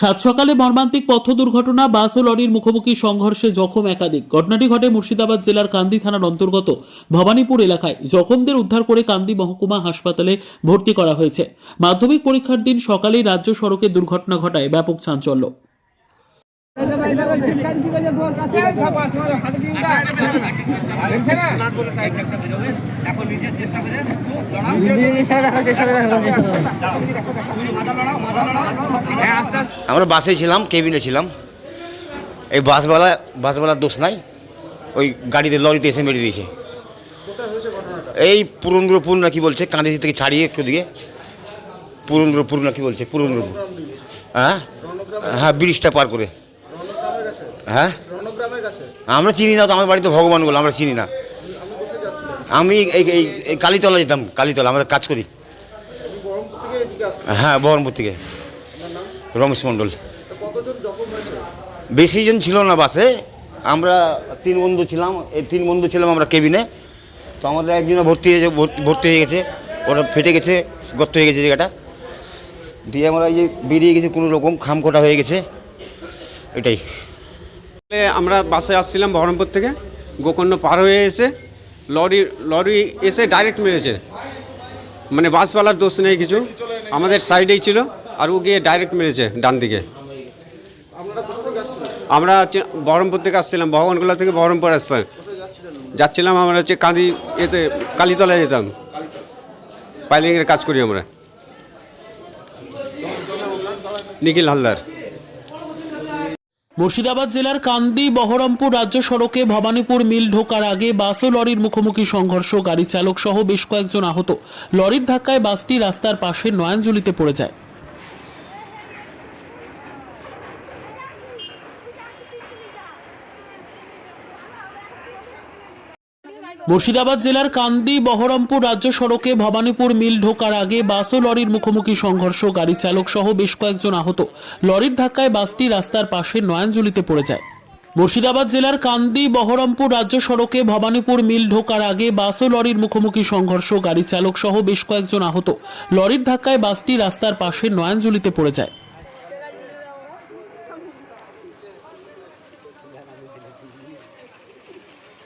সাত সকালে মর্মান্তিক পথ দুর্ঘটনা, বাস ও লরির মুখোমুখি সংঘর্ষে জখম একাধিক। ঘটনাটি ঘটে মুর্শিদাবাদ জেলার কান্দি থানার অন্তর্গত ভবানীপুর এলাকায়। জখমদের উদ্ধার করে কান্দি মহকুমা হাসপাতালে ভর্তি করা হয়েছে। মাধ্যমিক পরীক্ষার দিন সকালেই রাজ্য সড়কে দুর্ঘটনা ঘটায় ব্যাপক চাঞ্চল্য। আমরা বাসে ছিলাম কেবিনে ছিলাম। এই বাসওয়ালা বাসওয়ালার দোষ নাই। ওই গাড়িতে লরিতে এসে মেরে দিয়েছে। এই পুরন্দ্রপুর না কি বলছে কাঁদি থেকে ছাড়িয়ে একটু দিকে পুরন্দ্রপুর না কি বলছে, পুরন্দ্রপুর। হ্যাঁ? হ্যাঁ ব্রিজটা পার করে। হ্যাঁ? আমরা চিনি না তো আমার বাড়িতে ভগবান বলে, আমরা চিনি না। আমি এই এই কালীতলা যেতাম, কালীতলা, আমাদের কাজ করি। হ্যাঁ বহরমপুর থেকে। রমেশ মণ্ডল। বেশি জন ছিল না বাসে। আমরা তিন বন্ধু ছিলাম, এই তিন বন্ধু ছিলাম আমরা কেবিনে। তো আমাদের একজনে ভর্তি হয়েছে ভর্তি- হয়ে গেছে। ওটা ফেটে গেছে, গর্ত হয়ে গেছে জায়গাটা। দিয়ে আমরা যে বেরিয়ে গেছে, কোনো রকম খামখোটা হয়ে গেছে। এটাই। আমরা বাসে আসছিলাম বহরমপুর থেকে। গোকর্ণ পার হয়ে এসে লরি লরি এসে ডাইরেক্ট মেরেছে। মানে বাসওয়ালার দোষ নেই কিছু। আমাদের সাইডেই ছিল, আর ও গিয়ে ডাইরেক্ট মেরেছে ডান দিকে। আমরা হচ্ছে বহরমপুর থেকে আসছিলাম ভগবানগোলা থেকে বহরমপুর আসছিলাম। যাচ্ছিলাম আমরা হচ্ছে কাঁদি এতে, কালীতলায় যেতাম। পাইলিংয়ের কাজ করি আমরা। নিখিল হালদার। মুর্শিদাবাদ জেলার কান্দি বহরমপুর রাজ্য সড়কে ভবানীপুর মিল ঢোকার আগে বাস ও লরির মুখোমুখি সংঘর্ষ গাড়ি চালক সহ বেশ কয়েকজন আহত। লরির ধাক্কায় বাসটি রাস্তার পাশে নয়াঞ্জলিতে পড়ে যায়। মুর্শিদাবাদ জেলার কান্দি বহরমপুর রাজ্য সড়কে ভবানীপুর মিল ঢোকার আগে বাস ও লরির মুখোমুখি সংঘর্ষ, গাড়ি চালক সহ বেশ কয়েকজন আহত। লরির ধাক্কায় বাসটি রাস্তার পাশে নয়নজুলিতে পড়ে যায়। মুর্শিদাবাদ জেলার কান্দি বহরমপুর রাজ্য সড়কে ভবানীপুর মিল ঢোকার আগে বাস ও লরির মুখোমুখি সংঘর্ষ, গাড়ি চালক সহ বেশ কয়েকজন আহত। লরির ধাক্কায় বাসটি রাস্তার পাশে নয়নজুলিতে পড়ে যায়।